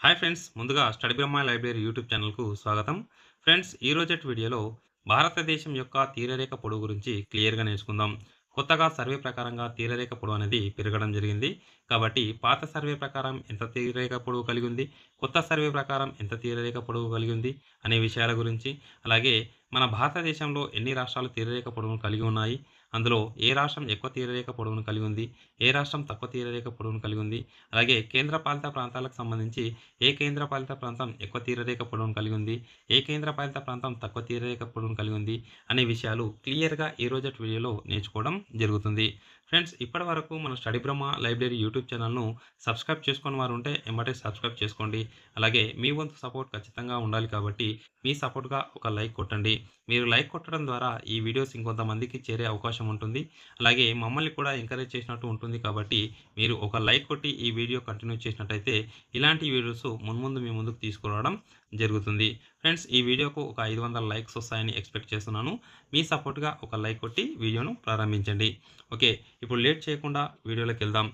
Hi friends ముందుగా study Brahma library YouTube ఛానల్కు స్వాగతం. ఫ్రెండ్స్ ఈ రోజటి వీడియోలో భారతదేశం యొక్క తీరరేఖ పొడవు గురించి క్లియర్గా నేర్చుకుందాం. కొత్తగా సర్వే ప్రకారంగా తీరరేఖ పొడవు అనేది పెరగడం జరిగింది. కాబట్టి పాత సర్వే ప్రకారం ఎంత తీరరేఖ పొడవు కలిగి ఉంది? కొత్త సర్వే ప్రకారం ఎంత తీరరేఖ పొడవు కలిగి ఉంది? అనే విషయాల గురించి అలాగే మన భారతదేశంలో ఎన్ని రాష్ట్రాలు తీరరేఖ పొడవును కలిగి ఉన్నాయి? అందులో ఏ రాష్ట్రం ఎక్కువ తీరరేఖ పొడవును కలిగి ఉంది? ఏ రాష్ట్రం తక్కువ తీరరేఖ పొడవును కలిగి ఉంది? అలాగే కేంద్రపాలిత ప్రాంతాలకు సంబంధించి ఏ కేంద్రపాలిత ప్రాంతం ఎక్కువ తీరరేఖ పొడవును కలిగి ఉంది? ఏ కేంద్రపాలిత ప్రాంతం తక్కువ తీరరేఖ పొడవును కలిగి ఉంది? అనే విషయాలు క్లియర్గా ఈ రోజు వీడియోలో నేర్చుకోవడం జరుగుతుంది. ఫ్రెండ్స్ ఇప్పటి వరకు మన స్టడీ బ్రహ్మ లైబ్రరీ యూట్యూబ్ ఛానల్ను సబ్స్క్రైబ్ చేసుకుని వారు ఉంటే ఎంబటే సబ్స్క్రైబ్ చేసుకోండి. అలాగే మీ వంతు సపోర్ట్ ఖచ్చితంగా ఉండాలి కాబట్టి మీ సపోర్ట్గా ఒక లైక్ కొట్టండి. మీరు లైక్ కొట్టడం ద్వారా ఈ వీడియోస్ ఇంకొంతమందికి చేరే అవకాశం ఉంటుంది. అలాగే మమ్మల్ని కూడా ఎంకరేజ్ చేసినట్టు ఉంటుంది కాబట్టి మీరు ఒక లైక్ కొట్టి ఈ వీడియో కంటిన్యూ చేసినట్టయితే ఇలాంటి వీడియోస్ మున్ముందు మీ ముందుకు తీసుకురావడం జరుగుతుంది. ఫ్రెండ్స్ ఈ వీడియోకు ఒక ఐదు వందల లైక్స్ వస్తాయని ఎక్స్పెక్ట్ చేస్తున్నాను. మీ సపోర్ట్గా ఒక లైక్ కొట్టి వీడియోను ప్రారంభించండి. ఓకే ఇప్పుడు లేట్ చేయకుండా వీడియోలోకి వెళ్దాం.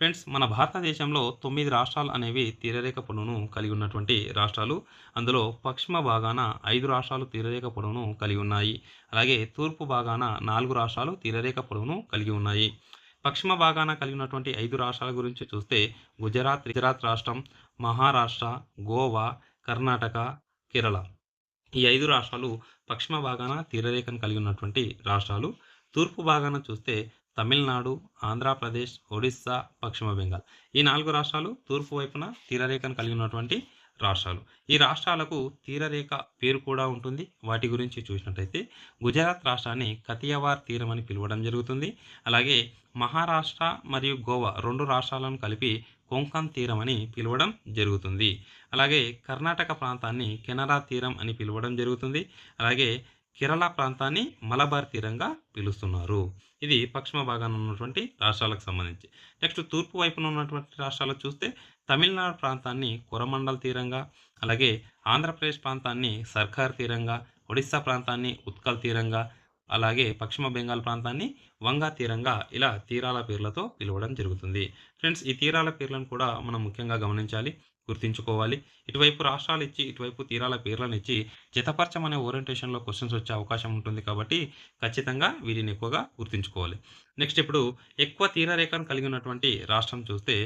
ఫ్రెండ్స్ మన భారతదేశంలో తొమ్మిది రాష్ట్రాలు అనేవి తీరరేఖ పొడవును కలిగి ఉన్నటువంటి రాష్ట్రాలు. అందులో పశ్చిమ భాగాన ఐదు రాష్ట్రాలు తీరరేఖ పొడవును కలిగి ఉన్నాయి. అలాగే తూర్పు భాగాన నాలుగు రాష్ట్రాలు తీరరేఖ పొడవును కలిగి ఉన్నాయి. పశ్చిమ భాగాన కలిగినటువంటి ఐదు రాష్ట్రాల గురించి చూస్తే గుజరాత్ గుజరాత్ రాష్ట్రం మహారాష్ట్ర గోవా కర్ణాటక కేరళ. ఈ ఐదు రాష్ట్రాలు పశ్చిమ భాగాన తీరరేఖను కలిగి ఉన్నటువంటి రాష్ట్రాలు. తూర్పు భాగాన చూస్తే తమిళనాడు ఆంధ్రప్రదేశ్ ఒడిస్సా పశ్చిమ బెంగాల్. ఈ నాలుగు రాష్ట్రాలు తూర్పు వైపున తీరరేఖను కలిగి ఉన్నటువంటి రాష్ట్రాలు. ఈ రాష్ట్రాలకు తీరరేఖ పేరు కూడా ఉంటుంది. వాటి గురించి చూసినట్టయితే గుజరాత్ రాష్ట్రాన్ని కతియవార్ తీరం అని పిలవడం జరుగుతుంది. అలాగే మహారాష్ట్ర మరియు గోవా రెండు రాష్ట్రాలను కలిపి కొంకన్ తీరం అని పిలవడం జరుగుతుంది. అలాగే కర్ణాటక ప్రాంతాన్ని కెనరా తీరం అని పిలవడం జరుగుతుంది. అలాగే కేరళ ప్రాంతాన్ని మలబార్ తీరంగా పిలుస్తున్నారు. ఇది పశ్చిమ భాగాన ఉన్నటువంటి రాష్ట్రాలకు సంబంధించి. నెక్స్ట్ తూర్పు వైపున ఉన్నటువంటి రాష్ట్రాలు చూస్తే తమిళనాడు ప్రాంతాన్ని కొరమండల్ తీరంగా అలాగే ఆంధ్రప్రదేశ్ ప్రాంతాన్ని సర్కార్ తీరంగా ఒడిస్సా ప్రాంతాన్ని ఉత్కల్ తీరంగా అలాగే పశ్చిమ బెంగాల్ ప్రాంతాన్ని వంగా తీరంగా ఇలా తీరాల పేర్లతో పిలవడం జరుగుతుంది. ఫ్రెండ్స్ ఈ తీరాల పేర్లను కూడా మనం ముఖ్యంగా గమనించాలి గుర్తుంచుకోవాలి. ఇటువైపు రాష్ట్రాలు ఇచ్చి ఇటువైపు తీరాల పేర్లను ఇచ్చి జతపరచమనే ఓరియంటేషన్లో క్వశ్చన్స్ వచ్చే అవకాశం ఉంటుంది కాబట్టి ఖచ్చితంగా వీటిని ఎక్కువగా గుర్తుంచుకోవాలి. నెక్స్ట్ ఇప్పుడు ఎక్కువ తీరరేఖను కలిగి ఉన్నటువంటి రాష్ట్రం చూస్తే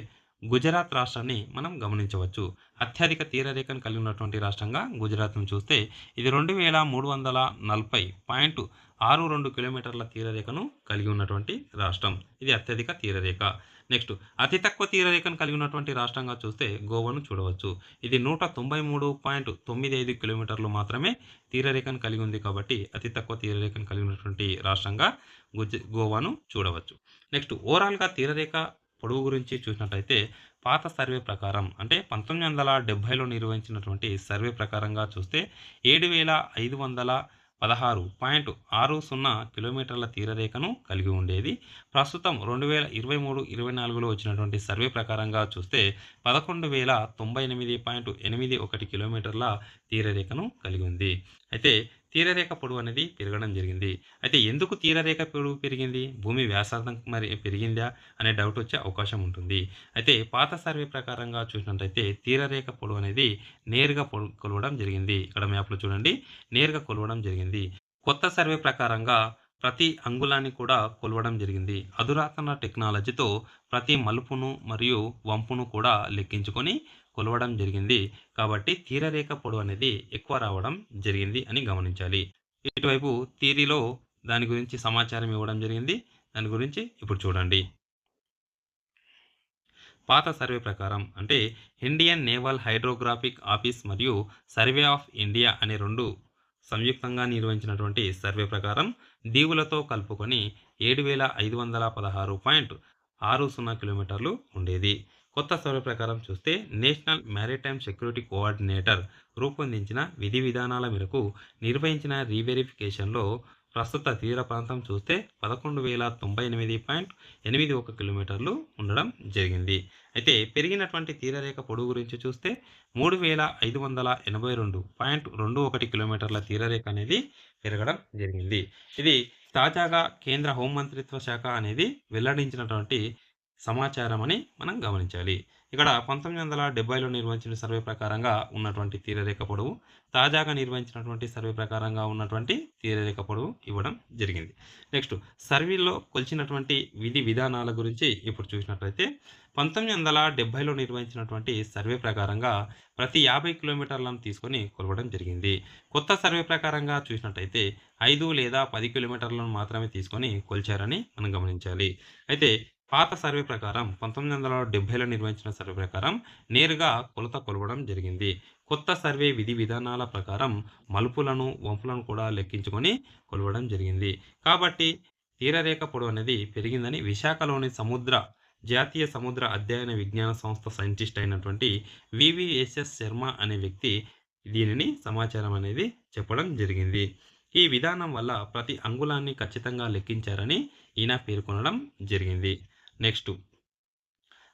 గుజరాత్ రాష్ట్రాన్ని మనం గమనించవచ్చు. అత్యధిక తీరరేఖను కలిగి ఉన్నటువంటి రాష్ట్రంగా గుజరాత్ను చూస్తే ఇది రెండు వేల మూడు వందల నలభై పాయింట్ ఆరు రెండు కిలోమీటర్ల తీరరేఖను కలిగి ఉన్నటువంటి రాష్ట్రం. ఇది అత్యధిక తీరరేఖ. నెక్స్ట్ అతి తక్కువ తీరరేఖను కలిగి ఉన్నటువంటి రాష్ట్రంగా చూస్తే గోవాను చూడవచ్చు. ఇది నూట తొంభై మూడు పాయింట్ తొమ్మిది ఐదు కిలోమీటర్లు మాత్రమే తీరరేఖను కలిగి ఉంది కాబట్టి అతి తక్కువ తీరరేఖను కలిగి ఉన్నటువంటి రాష్ట్రంగా గుజ గోవాను చూడవచ్చు. నెక్స్ట్ ఓవరాల్గా తీరరేఖ పొడవు గురించి చూసినట్టయితే పాత సర్వే ప్రకారం అంటే పంతొమ్మిది వందల డెబ్భైలో నిర్వహించినటువంటి సర్వే ప్రకారంగా చూస్తే ఏడు వేల ఐదు వందల పదహారు పాయింట్ ఆరు సున్నా కిలోమీటర్ల తీరరేఖను కలిగి ఉండేది. ప్రస్తుతం రెండు వేల ఇరవై మూడు ఇరవై నాలుగులో వచ్చినటువంటి సర్వే ప్రకారంగా చూస్తే పదకొండు వేల తొంభై ఎనిమిది పాయింట్ ఎనిమిది ఒకటి కిలోమీటర్ల తీరరేఖను కలిగి ఉంది. అయితే తీరరేఖ పొడవు అనేది పెరగడం జరిగింది. అయితే ఎందుకు తీరరేఖ పొడవు పెరిగింది? భూమి వ్యాసార్థం మరి పెరిగిందా అనే డౌట్ వచ్చే అవకాశం ఉంటుంది. అయితే పాత సర్వే ప్రకారంగా చూసినట్టయితే తీరరేఖ పొడవు అనేది నేరుగా పొడు కొలవడం జరిగింది. ఇక్కడ మ్యాప్లో చూడండి. నేరుగా కొలవడం జరిగింది. కొత్త సర్వే ప్రకారంగా ప్రతి అంగుళాన్ని కూడా కొలవడం జరిగింది. అధురాతన టెక్నాలజీతో ప్రతి మలుపును మరియు వంపును కూడా లెక్కించుకొని కొలవడం జరిగింది. కాబట్టి తీరరేఖ పొడవు అనేది ఎక్కువ రావడం జరిగింది అని గమనించాలి. ఇటువైపు తీరిలో దాని గురించి సమాచారం ఇవ్వడం జరిగింది. దాని గురించి ఇప్పుడు చూడండి. పాత సర్వే ప్రకారం అంటే ఇండియన్ నేవల్ హైడ్రోగ్రాఫిక్ ఆఫీస్ మరియు సర్వే ఆఫ్ ఇండియా అనే రెండు సంయుక్తంగా నిర్వహించినటువంటి సర్వే ప్రకారం దీవులతో కలుపుకొని ఏడు వేల ఐదు వందల పదహారు పాయింట్ ఆరు సున్నా కిలోమీటర్లు ఉండేది. కొత్త సర్వే ప్రకారం చూస్తే నేషనల్ మ్యారిటైమ్ సెక్యూరిటీ కోఆర్డినేటర్ రూపొందించిన విధి విధానాల మేరకు నిర్వహించిన రీవెరిఫికేషన్లో ప్రస్తుత తీర ప్రాంతం చూస్తే పదకొండు వేల తొంభై ఎనిమిది పాయింట్ ఎనిమిది ఒక కిలోమీటర్లు ఉండడం జరిగింది. అయితే పెరిగినటువంటి తీరరేఖ పొడవు గురించి చూస్తే మూడు వేల ఐదు వందల ఎనభై రెండు పాయింట్ రెండు ఒకటి కిలోమీటర్ల తీరరేఖ అనేది పెరగడం జరిగింది. ఇది తాజాగా కేంద్ర హోంమంత్రిత్వ శాఖ అనేది వెల్లడించినటువంటి సమాచారం అని మనం గమనించాలి ఇక్కడ 1970లో నిర్వహించిన సర్వే ప్రకారంగా ఉన్నటువంటి తీరరేఖ పొడవు, తాజాగా నిర్వహించినటువంటి సర్వే ప్రకారంగా ఉన్నటువంటి తీరరేఖ పొడవు ఇవ్వడం జరిగింది. నెక్స్ట్ సర్వేలో కొలిచినటువంటి విధి విధానాల గురించి ఇప్పుడు చూసినట్లయితే 1970లో నిర్వహించినటువంటి సర్వే ప్రకారంగా ప్రతి 50 కిలోమీటర్లను తీసుకొని కొలవడం జరిగింది. కొత్త సర్వే ప్రకారంగా చూసినట్టయితే ఐదు లేదా పది కిలోమీటర్లను మాత్రమే తీసుకొని కొలిచారని మనం గమనించాలి. అయితే పాత సర్వే ప్రకారం 1970లో నిర్వహించిన సర్వే ప్రకారం నేరుగా కొలత కొలవడం జరిగింది. కొత్త సర్వే విధి విధానాల ప్రకారం మలుపులను, వంపులను కూడా లెక్కించుకొని కొలవడం జరిగింది. కాబట్టి తీరరేఖ పొడవు అనేది పెరిగిందని విశాఖలోని సముద్ర జాతీయ సముద్ర అధ్యయన విజ్ఞాన సంస్థ సైంటిస్ట్ అయినటువంటి వివిఎస్ఎస్ శర్మ అనే వ్యక్తి దీనిని సమాచారం అనేది చెప్పడం జరిగింది. ఈ విధానం వల్ల ప్రతి అంగుళాన్ని ఖచ్చితంగా లెక్కించారని ఈయన పేర్కొనడం జరిగింది. నెక్స్ట్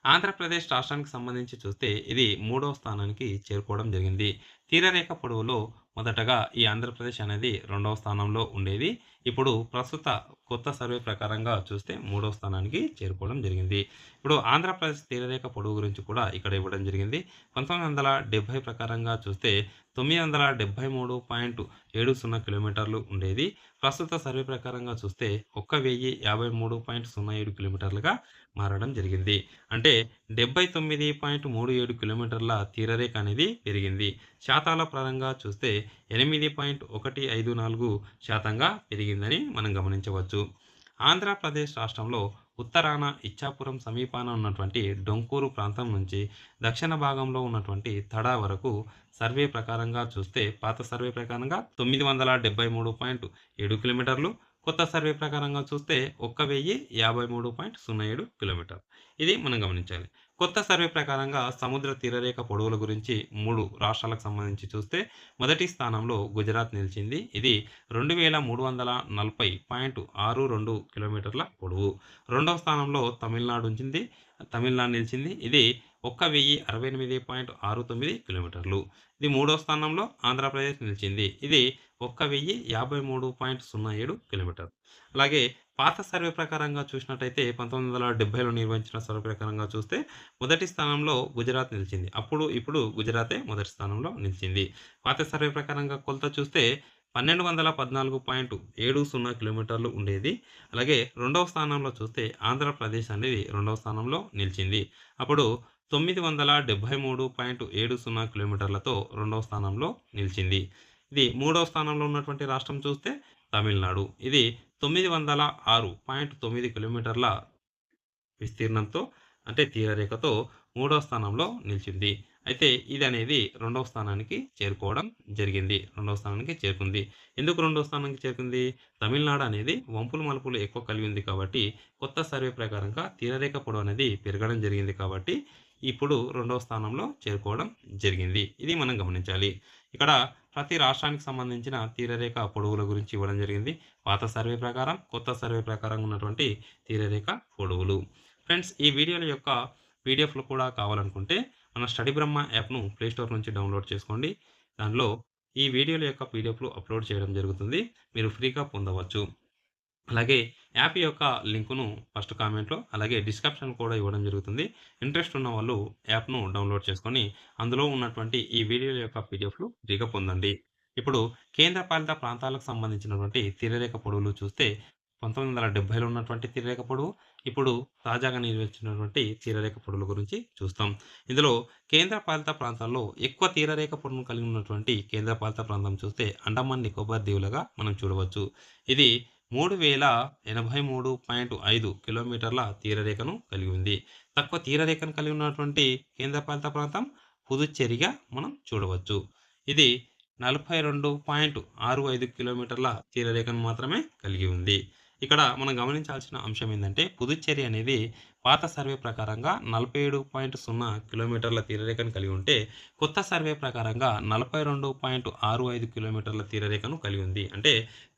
ఆంధ్రప్రదేశ్ రాష్ట్రానికి సంబంధించి చూస్తే ఇది మూడవ స్థానానికి చేరుకోవడం జరిగింది. తీరరేఖ పొడవులో మొదటగా ఈ ఆంధ్రప్రదేశ్ అనేది రెండవ స్థానంలో ఉండేది. ఇప్పుడు ప్రస్తుత కొత్త సర్వే ప్రకారంగా చూస్తే మూడవ స్థానానికి చేరుకోవడం జరిగింది. ఇప్పుడు ఆంధ్రప్రదేశ్ తీరరేఖ పొడవు గురించి కూడా ఇక్కడ ఇవ్వడం జరిగింది. 1970 ప్రకారంగా చూస్తే 973.70 కిలోమీటర్లు ఉండేది. ప్రస్తుత సర్వే ప్రకారంగా చూస్తే 1053.07 కిలోమీటర్లుగా మారడం జరిగింది. అంటే 79.37 కిలోమీటర్ల తీరరేఖ అనేది పెరిగింది. శాతాల పరంగా చూస్తే 8.154 శాతంగా పెరిగింది పెరిగిందని మనం గమనించవచ్చు. ఆంధ్రప్రదేశ్ రాష్ట్రంలో ఉత్తరాన ఇచ్చాపురం సమీపాన ఉన్నటువంటి డొంకూరు ప్రాంతం నుంచి దక్షిణ భాగంలో ఉన్నటువంటి తడా వరకు సర్వే ప్రకారంగా చూస్తే పాత సర్వే ప్రకారంగా 973.7 కిలోమీటర్లు, కొత్త సర్వే ప్రకారంగా చూస్తే ఒక్క వెయ్యి యాభై మూడు పాయింట్ సున్నా ఏడు కిలోమీటర్ ఇది మనం గమనించాలి. కొత్త సర్వే ప్రకారంగా సముద్ర తీరరేఖ పొడవుల గురించి మూడు రాష్ట్రాలకు సంబంధించి చూస్తే మొదటి స్థానంలో గుజరాత్ నిలిచింది. ఇది 2340.62 కిలోమీటర్ల పొడవు. రెండవ స్థానంలో తమిళనాడు ఉంచింది తమిళనాడు నిలిచింది. ఇది 1068.69 కిలోమీటర్లు. ఇది మూడో స్థానంలో ఆంధ్రప్రదేశ్ నిలిచింది. ఇది ఒక్క వెయ్యి యాభై మూడు పాయింట్ సున్నా ఏడు కిలోమీటర్ అలాగే పాత సర్వే ప్రకారంగా చూసినట్టయితే 1970లో నిర్వహించిన సర్వే ప్రకారంగా చూస్తే మొదటి స్థానంలో గుజరాత్ నిలిచింది. అప్పుడు ఇప్పుడు గుజరాతే మొదటి స్థానంలో నిలిచింది. పాత సర్వే ప్రకారంగా కొలత చూస్తే 1214.70 కిలోమీటర్లు ఉండేది. అలాగే రెండవ స్థానంలో చూస్తే ఆంధ్రప్రదేశ్ అనేది రెండవ స్థానంలో నిలిచింది. అప్పుడు 973.70 కిలోమీటర్లతో రెండవ స్థానంలో నిలిచింది. ఇది మూడవ స్థానంలో ఉన్నటువంటి రాష్ట్రం చూస్తే తమిళనాడు. ఇది 906.9 కిలోమీటర్ల విస్తీర్ణంతో అంటే తీరరేఖతో మూడవ స్థానంలో నిలిచింది. అయితే ఇది అనేది రెండవ స్థానానికి చేరుకోవడం జరిగింది. రెండవ స్థానానికి చేరుకుంది. ఎందుకు రెండవ స్థానానికి చేరుకుంది? తమిళనాడు అనేది వంపులు, మలుపులు ఎక్కువ కలిగి ఉంది కాబట్టి కొత్త సర్వే ప్రకారంగా తీరరేఖ పొడవు అనేది పెరగడం జరిగింది కాబట్టి ఇప్పుడు రెండవ స్థానంలో చేరుకోవడం జరిగింది. ఇది మనం గమనించాలి. ఇక్కడ ప్రతి రాష్ట్రానికి సంబంధించిన తీరరేఖ పొడవుల గురించి ఇవ్వడం జరిగింది. పాత సర్వే ప్రకారం, కొత్త సర్వే ప్రకారం ఉన్నటువంటి తీరరేఖ పొడవులు. ఫ్రెండ్స్ ఈ వీడియోల యొక్క పీడిఎఫ్‌లు కూడా కావాలనుకుంటే మన స్టడీ బ్రహ్మ యాప్‌ను ప్లే స్టోర్ నుంచి డౌన్‌లోడ్ చేసుకోండి. దానిలో ఈ వీడియోల యొక్క పీడిఎఫ్‌లు అప్‌లోడ్ చేయడం జరుగుతుంది. మీరు ఫ్రీగా పొందవచ్చు. అలాగే యాప్ యొక్క లింకును ఫస్ట్ కామెంట్‌లో అలాగే డిస్క్రిప్షన్ కూడా ఇవ్వడం జరుగుతుంది. ఇంట్రెస్ట్ ఉన్న వాళ్ళు యాప్‌ను డౌన్‌లోడ్ చేసుకొని అందులో ఉన్నటువంటి ఈ వీడియోల యొక్క పీడిఎఫ్‌లు ఫ్రీగా పొందండి. ఇప్పుడు కేంద్ర పాలిత ప్రాంతాలకు సంబంధించినటువంటి తీరరేఖ పొడవులు చూస్తే 1970లో ఉన్నటువంటి తీరరేఖ పొడవు, ఇప్పుడు తాజాగా నిర్వహించినటువంటి తీరరేఖ పొడవుల గురించి చూస్తాం. ఇందులో కేంద్ర పాలిత ప్రాంతాల్లో ఎక్కువ తీరరేఖ పొడవును కలిగి ఉన్నటువంటి కేంద్ర పాలిత ప్రాంతం చూస్తే అండమాన్ నికోబార్ దీవులుగా మనం చూడవచ్చు. ఇది 3083.5 కిలోమీటర్ల తీరరేఖను కలిగి ఉంది. తక్కువ తీరరేఖను కలిగి ఉన్నటువంటి కేంద్రపాలిత ప్రాంతం పుదుచ్చేరిగా మనం చూడవచ్చు. ఇది 42.65 కిలోమీటర్ల తీరరేఖను మాత్రమే కలిగి ఉంది. ఇక్కడ మనం గమనించాల్సిన అంశం ఏంటంటే పుదుచ్చేరి అనేది పాత సర్వే ప్రకారంగా 47.0 కిలోమీటర్ల తీరరేఖను కలిగి ఉంటే కొత్త సర్వే ప్రకారంగా 42.65 కిలోమీటర్ల తీరరేఖను కలిగి ఉంది. అంటే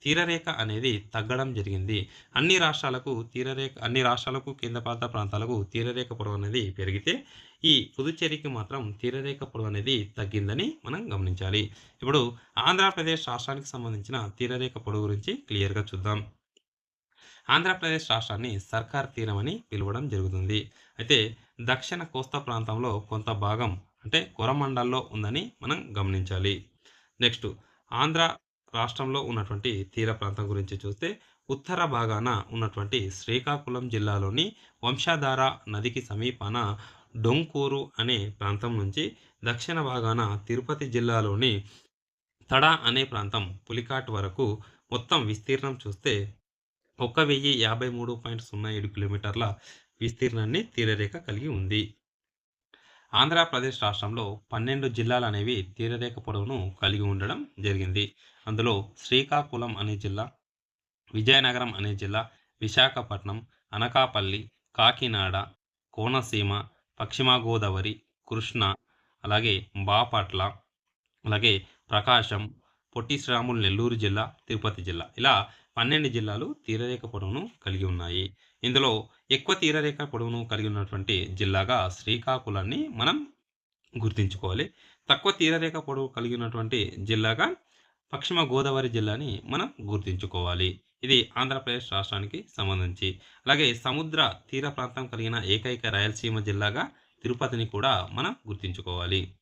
తీరరేఖ అనేది తగ్గడం జరిగింది. అన్ని రాష్ట్రాలకు తీరరేఖ అన్ని రాష్ట్రాలకు కేంద్రపాలిత ప్రాంతాలకు తీరరేఖ పొడవు అనేది పెరిగితే ఈ పుదుచ్చేరికి మాత్రం తీరరేఖ పొడవు అనేది తగ్గిందని మనం గమనించాలి. ఇప్పుడు ఆంధ్రప్రదేశ్ రాష్ట్రానికి సంబంధించిన తీరరేఖ పొడవు గురించి క్లియర్‌గా చూద్దాం. ఆంధ్రప్రదేశ్ రాష్ట్రాన్ని సర్కార్ తీరమని పిలవడం జరుగుతుంది. అయితే దక్షిణ కోస్తా ప్రాంతంలో కొంత భాగం అంటే కొరమండల్లో ఉందని మనం గమనించాలి. నెక్స్ట్ ఆంధ్ర రాష్ట్రంలో ఉన్నటువంటి తీర ప్రాంతం గురించి చూస్తే ఉత్తర భాగాన ఉన్నటువంటి శ్రీకాకుళం జిల్లాలోని వంశాధార నదికి సమీపాన డొంకూరు అనే ప్రాంతం నుంచి దక్షిణ భాగాన తిరుపతి జిల్లాలోని తడ అనే ప్రాంతం పులికాట్ వరకు మొత్తం విస్తీర్ణం చూస్తే ఒక వెయ్యి యాభై మూడు పాయింట్ సున్నా ఏడు కిలోమీటర్ల విస్తీర్ణాన్ని తీరరేఖ కలిగి ఉంది. ఆంధ్రప్రదేశ్ రాష్ట్రంలో పన్నెండు జిల్లాలు అనేవి తీరరేఖ పొడవును కలిగి ఉండడం జరిగింది. అందులో శ్రీకాకుళం అనే జిల్లా విజయనగరం అనే జిల్లా విశాఖపట్నం అనకాపల్లి కాకినాడ కోనసీమ పశ్చిమ గోదావరి కృష్ణ అలాగే బాపట్ల అలాగే ప్రకాశం పొట్టి శ్రీరాములు నెల్లూరు జిల్లా తిరుపతి జిల్లా ఇలా పన్నెండు జిల్లాలు తీరరేఖ పొడవును కలిగి ఉన్నాయి. ఇందులో ఎక్కువ తీరరేఖ పొడవును కలిగి ఉన్నటువంటి జిల్లాగా శ్రీకాకుళాన్ని మనం గుర్తుంచుకోవాలి. తక్కువ తీరరేఖ పొడవు కలిగి ఉన్నటువంటి జిల్లాగా పశ్చిమ గోదావరి జిల్లాని మనం గుర్తుంచుకోవాలి. ఇది ఆంధ్రప్రదేశ్ రాష్ట్రానికి సంబంధించి. అలాగే సముద్ర తీర ప్రాంతం కలిగిన ఏకైక రాయలసీమ జిల్లాగా తిరుపతిని కూడా మనం గుర్తుంచుకోవాలి.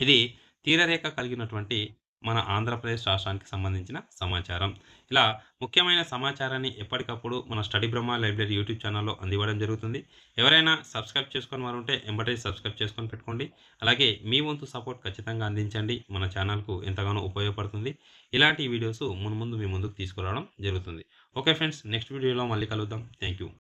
ఇది తీరరేఖ కలిగినటువంటి మన ఆంధ్రప్రదేశ్ రాష్ట్రానికి సంబంధించిన సమాచారం. ఇలా ముఖ్యమైన సమాచారాన్ని ఎప్పటికప్పుడు మన స్టడీ బ్రహ్మ లైబ్రరీ యూట్యూబ్ ఛానల్లో అందివ్వడం జరుగుతుంది. ఎవరైనా సబ్స్క్రైబ్ చేసుకొని వారు ఉంటే ఎంబటే సబ్స్క్రైబ్ చేసుకొని పెట్టుకోండి. అలాగే మీ వంతు సపోర్ట్ ఖచ్చితంగా అందించండి. మన ఛానల్కు ఎంతగానో ఉపయోగపడుతుంది. ఇలాంటి వీడియోస్ మున్ముందు మీ ముందుకు తీసుకురావడం జరుగుతుంది. ఓకే ఫ్రెండ్స్ నెక్స్ట్ వీడియోలో మళ్ళీ కలుద్దాం. Thank you